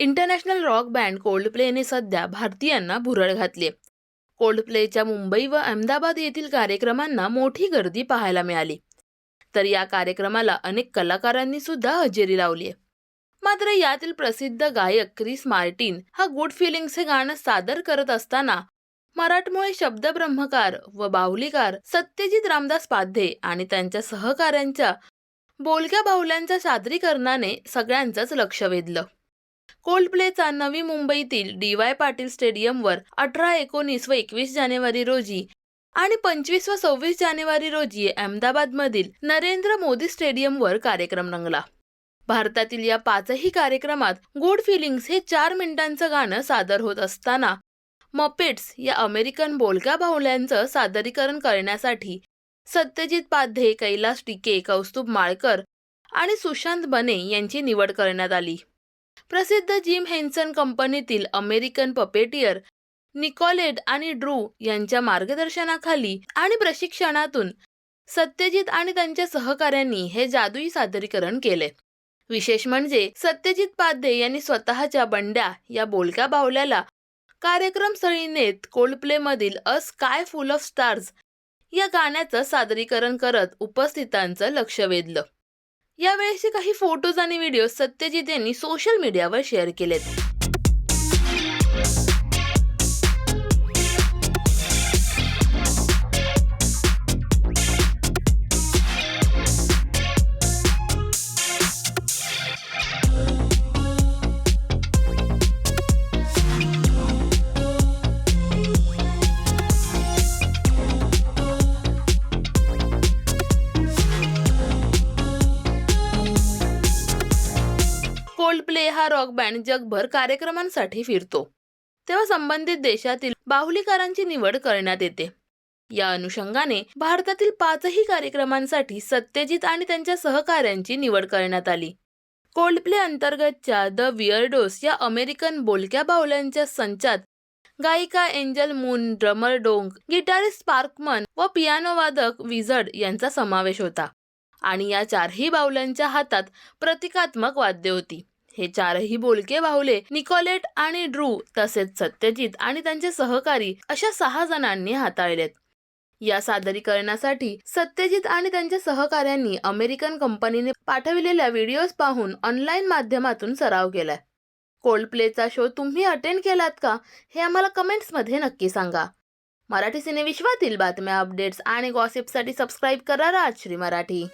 International rock band कोल्डप्लेने सध्या भारतीयांना भुरळ घातली कोल्डप्लेच्या मुंबई व अहमदाबाद येथील कार्यक्रमांना मोठी गर्दी पाहायला मिळाली. तर या कार्यक्रमाला अनेक कलाकारांनी सुद्धा हजेरी लावली मात्र यातील प्रसिद्ध गायक क्रिस मार्टिन हा गुड फिलिंग्स हे गाणं सादर करत असताना मराठमोळे शब्दब्रह्मकार व बाहुलीकार सत्यजित रामदास पाध्ये आणि त्यांच्या सहकाऱ्यांच्या बोलक्या बाहुल्यांच्या सादरीकरणाने सगळ्यांचंच लक्ष वेधलं. कोल्डप्लेचा नवी मुंबईतील डी वाय पाटील स्टेडियमवर अठरा एकोणीस व एकवीस जानेवारी रोजी आणि पंचवीस व सव्वीस जानेवारी रोजी अहमदाबादमधील नरेंद्र मोदी स्टेडियमवर कार्यक्रम रंगला. भारतातील या पाचही कार्यक्रमात गुड फिलिंग्स हे चार मिनिटांचं गाणं सादर होत असताना मपेट्स या अमेरिकन बोलक्या बाहुल्यांचं सादरीकरण करण्यासाठी सत्यजित पाध्ये कैलास टिके कौस्तुभ माळकर आणि सुशांत बने यांची निवड करण्यात आली. प्रसिद्ध जिम हेन्सन कंपनीतील अमेरिकन पपेटियर निकोलेड आणि ड्रू यांच्या मार्गदर्शनाखाली आणि प्रशिक्षणातून सत्यजित आणि त्यांच्या सहकाऱ्यांनी हे जादुई सादरीकरण केले. विशेष म्हणजे सत्यजित पाध्ये यांनी स्वतःच्या बंड्या या बोलक्या बावल्याला कार्यक्रम स्थळी नेत कोल्डप्लेमधील a sky full of stars या गाण्याचं सादरीकरण करत उपस्थितांचं लक्ष वेधलं. यावेळेचे काही फोटोज आणि व्हिडिओ सत्यजित यांनी सोशल मीडियावर शेअर केलेत. कोल्डप्ले हा रॉक बँड जगभर कार्यक्रमांसाठी फिरतो. तेव्हा संबंधित देशातील बाहुलीकारांची निवड करण्यात येते. या अनुषंगाने भारतातील पाचही कार्यक्रमांसाठी सत्यजित आणि त्यांच्या सहकाऱ्यांची निवड करण्यात आली. कोल्डप्ले अंतर्गतच्या द विअर्डोस या अमेरिकन बोलक्या बाहुल्यांच्या संचात गायिका Angel Moon drummer Dong guitarist Sparkman व पियानो वादक विझर्ड यांचा समावेश होता आणि या चारही बाहुल्यांच्या हातात प्रतिकात्मक वाद्य होती. हे चारही बोलके बाहुले निकोलेट आणि ड्रू तसेच सत्यजित आणि त्यांचे सहकारी अशा सहा जणांनी हाताळलेत. या सादरीकरणासाठी सत्यजित आणि त्यांच्या सहकाऱ्यांनी अमेरिकन कंपनीने पाठविलेल्या व्हिडिओज पाहून ऑनलाईन माध्यमातून सराव केलाय. कोल्डप्लेचा शो तुम्ही अटेंड केलात का हे आम्हाला कमेंट्समध्ये नक्की सांगा. मराठी सिनेविश्वातील बातम्या अपडेट्स आणि गॉसिपसाठी सबस्क्राईब करा राजश्री मराठी.